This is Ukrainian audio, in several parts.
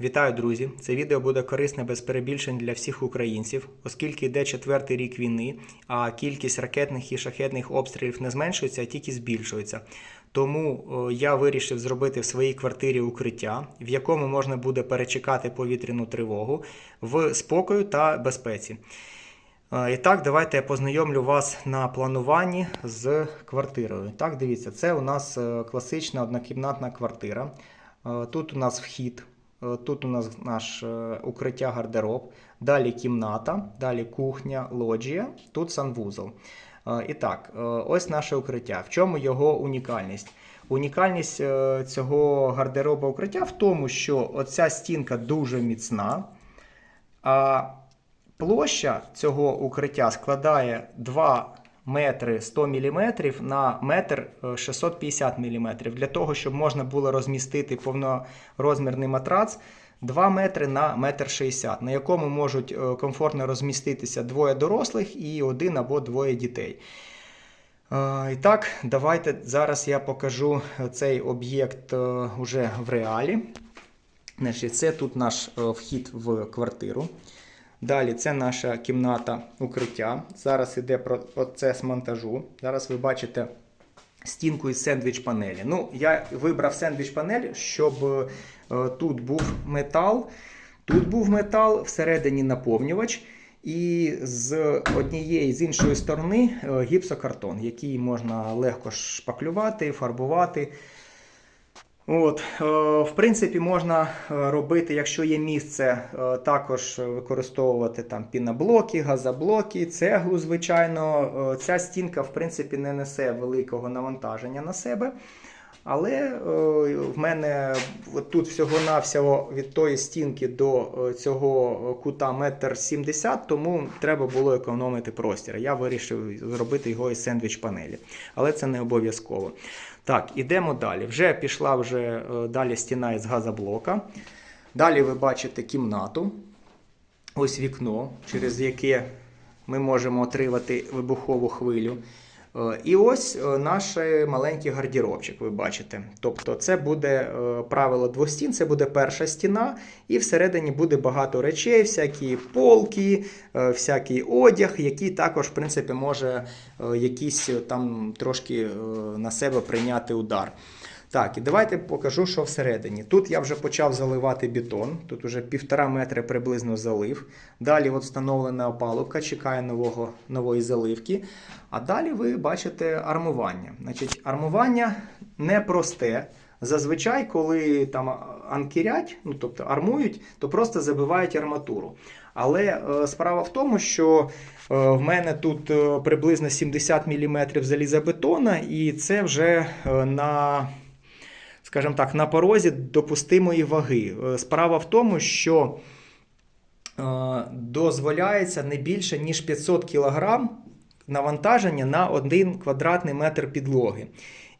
Вітаю, друзі! Це відео буде корисне без перебільшень для всіх українців, оскільки йде четвертий рік війни, а кількість ракетних і шахетних обстрілів не зменшується, а тільки збільшується. Тому е, я вирішив зробити в своїй квартирі укриття, в якому можна буде перечекати повітряну тривогу в спокою та безпеці. Е, І так, давайте я познайомлю вас на плануванні з квартирою. Так, дивіться, це у нас е, класична однокімнатна квартира. Тут у нас вхід, тут у нас наш е, укриття гардероб, далі кімната, далі кухня, лоджія, тут санвузол. Е, І так, е, ось наше укриття. В чому його унікальність? Унікальність е, цього гардероба укриття в тому, що оця стінка дуже міцна. А площа цього укриття складає 2 метри 100 мм на метр е, 650 мм. Для того, щоб можна було розмістити повнорозмірний матрац 2 метри на метр 60, на якому можуть е, комфортно розміститися двоє дорослих і один або двоє дітей. Е, І так, давайте зараз я покажу цей об'єкт е, уже в реалі. Це тут наш е, вхід в квартиру. Далі це наша кімната укриття. Зараз йде процес монтажу. Зараз ви бачите стінку із сендвіч панелі. Ну, я вибрав сендвіч панель, щоб е, тут був метал. Тут був метал, всередині наповнювач. І з однієї з іншої сторони е, гіпсокартон, який можна легко шпаклювати, фарбувати. От, е, в принципі, можна е, робити, якщо є місце, е, також використовувати там піноблоки, газоблоки, цеглу, звичайно. Ця стінка, в принципі, не несе великого навантаження на себе. Але е, в мене тут всього-навсього від тої стінки до е, цього кута метр сімдесят, тому треба було економити простір. Я вирішив зробити його із сендвіч панелі. Але це не обов'язково. Так, ідемо далі. Вже пішла вже е, далі стіна із газоблока. Далі ви бачите кімнату. Ось вікно, через яке ми можемо отримати вибухову хвилю. Е, І ось е, наш маленький гардеробчик, ви бачите. Тобто, це буде е, правило двох стін, це буде перша стіна, і всередині буде багато речей, всякі полки, всякий одяг, який також, в принципі, може якийсь там трошки на себе прийняти удар. Так, і давайте покажу, що всередині. Тут я вже почав заливати бетон, тут вже півтора метри приблизно залив. Далі от встановлена опалубка, чекає нового, нової заливки. А далі ви бачите армування. Значить, армування непросте. Зазвичай, коли там анкірять, ну тобто армують, то просто забивають арматуру. Але е, справа в тому, що е, в мене тут е, приблизно 70 мм залізобетона, і це вже е, на скажімо так, на порозі допустимої ваги. Е, Справа в тому, що е, дозволяється не більше, ніж 500 кг навантаження на 1 квадратний метр підлоги.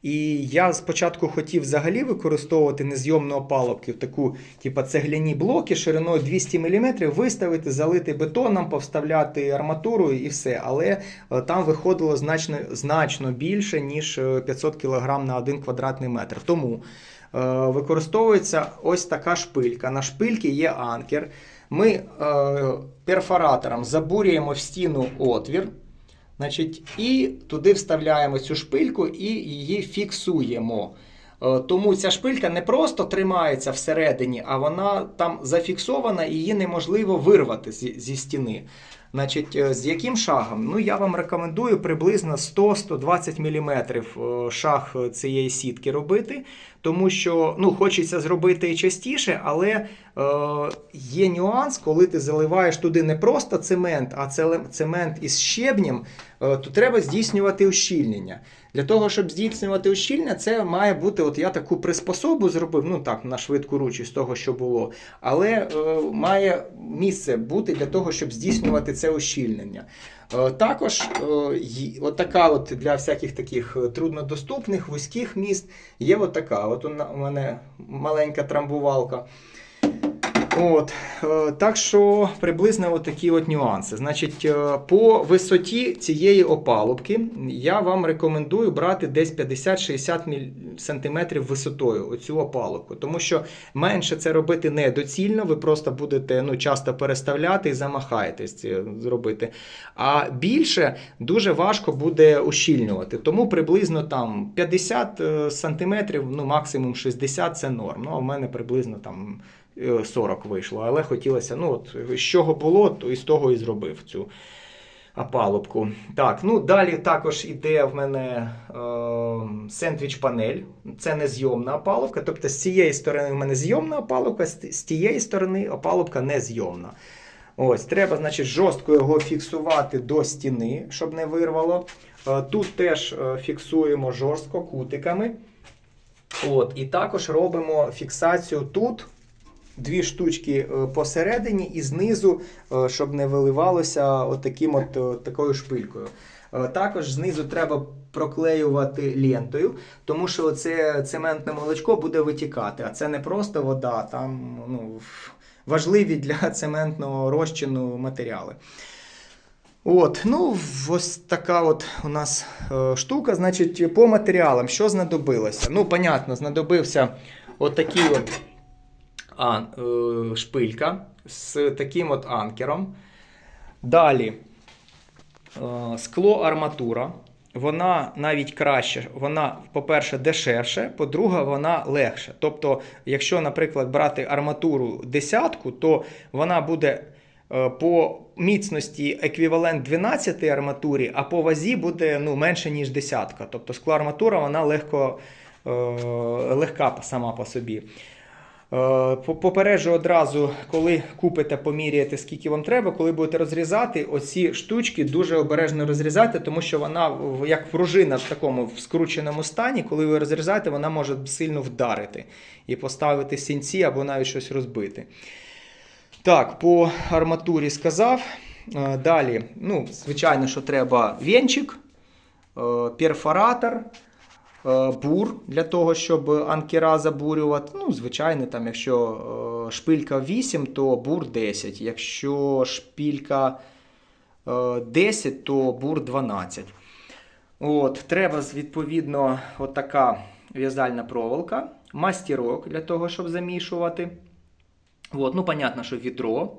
І я спочатку хотів взагалі використовувати незйомну опалубки, таку, типу, цегляні блоки шириною 200 мм, виставити, залити бетоном, повставляти арматуру і все. Але е, там виходило значно, значно більше, ніж е, 500 кг на 1 квадратний метр. Тому е, використовується ось така шпилька. На шпильці є анкер. Ми е, перфоратором забурюємо в стіну отвір. Значить, і туди вставляємо цю шпильку і її фіксуємо. Е, Тому ця шпилька не просто тримається всередині, а вона там зафіксована і її неможливо вирвати зі, зі стіни. Значить, е, з яким шагом? Ну, я вам рекомендую приблизно 100-120 мм е, шаг цієї сітки робити, тому що ну, хочеться зробити і частіше, але е, є нюанс, коли ти заливаєш туди не просто цемент, а цемент із щебнем, е, то треба здійснювати ущільнення. Для того, щоб здійснювати ущільнення, це має бути, от я таку приспособу зробив, ну так, на швидку руч з того, що було. Але е, має місце бути для того, щоб здійснювати це ущільнення. Е, також е, от така от для всяких таких е, труднодоступних, вузьких міст є от така. От у мене маленька трамбувалка. От, е, так що приблизно от такі от нюанси. Значить, е, по висоті цієї опалубки я вам рекомендую брати десь 50-60 міль- сантиметрів висотою оцю опалубку, тому що менше це робити недоцільно, ви просто будете ну, часто переставляти і замахаєтесь це зробити. А більше дуже важко буде ущільнювати. Тому приблизно там 50 е, сантиметрів, ну максимум 60 це норм. Ну, а в мене приблизно там 40 вийшло. Але хотілося, ну от з чого було, то і з того і зробив цю опалубку. Так, ну далі також іде в мене е, сендвіч-панель. Це не зйомна опалубка. Тобто з цієї сторони в мене зйомна опалубка, з тієї сторони опалубка не зйомна. Ось, треба, значить, жорстко його фіксувати до стіни, щоб не вирвало. Е, Тут теж е, фіксуємо жорстко кутиками. От, і також робимо фіксацію тут. Дві штучки е, посередині і знизу, е, щоб не виливалося отаким от, е, такою шпилькою. Також знизу треба проклеювати лентою, тому що це цементне молочко буде витікати, а це не просто вода, там ну, важливі для цементного розчину матеріали. От, ну, ось така от у нас штука. Значить, по матеріалам, що знадобилося? Ну, понятно, знадобився отакий от шпилька з таким от анкером. Далі е, скло арматура. Вона навіть краще, вона, по-перше, дешевше, по-друге, вона легше. Тобто, якщо, наприклад, брати арматуру десятку, то вона буде е, по міцності еквівалент 12 арматурі, а по вазі буде ну, менше, ніж десятка. Тобто склоарматура вона легко, е, легка сама по собі. Е, по- Попереджу одразу, коли купите, поміряєте, скільки вам треба, коли будете розрізати, оці штучки дуже обережно розрізати, тому що вона, як пружина в такому в скрученому стані, коли ви розрізаєте, вона може сильно вдарити і поставити сінці або навіть щось розбити. Так, по арматурі сказав. Е, Далі, ну, звичайно, що треба венчик, е, перфоратор, бур для того, щоб анкера забурювати. Ну, звичайно, там, якщо е, шпилька 8, то бур 10. Якщо шпилька е, 10, то бур 12. От, треба, відповідно, отака в'язальна проволока, мастірок для того, щоб замішувати. От, ну, понятно, що відро.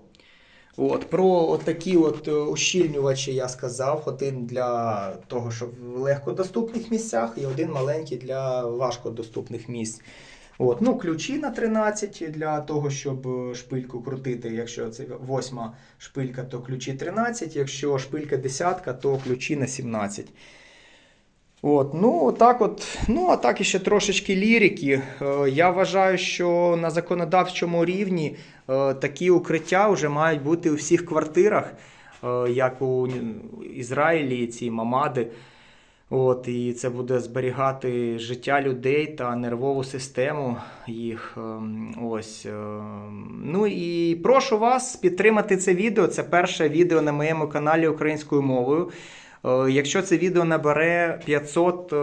От, про от такі от е, ущільнювачі я сказав. Один для того, щоб в легкодоступних місцях, і один маленький для важкодоступних місць. От, ну, ключі на 13 для того, щоб е, шпильку крутити. Якщо це восьма шпилька, то ключі 13, якщо шпилька десятка, то ключі на 17. От, ну, так от, ну, а так іще трошечки лірики. Е, Я вважаю, що на законодавчому рівні е, такі укриття вже мають бути у всіх квартирах, е, як у Ізраїлі, ці мамади. От, і це буде зберігати життя людей та нервову систему їх. ем, Ось. ем. Ну і прошу вас підтримати це відео. Це перше відео на моєму каналі українською мовою. Е, Якщо це відео набере 500 е,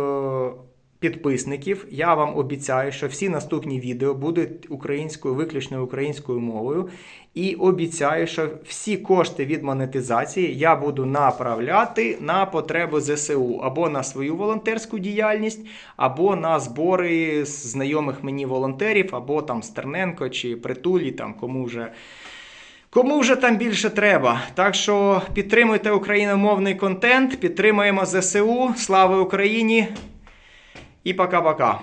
підписників, я вам обіцяю, що всі наступні відео будуть українською, виключно українською мовою. І обіцяю, що всі кошти від монетизації я буду направляти на потреби ЗСУ або на свою волонтерську діяльність, або на збори знайомих мені волонтерів, або там Стерненко чи Притулі, там кому вже. Кому вже там більше треба. Так що підтримуйте україномовний контент, підтримуємо ЗСУ. Слава Україні! І пока-пока.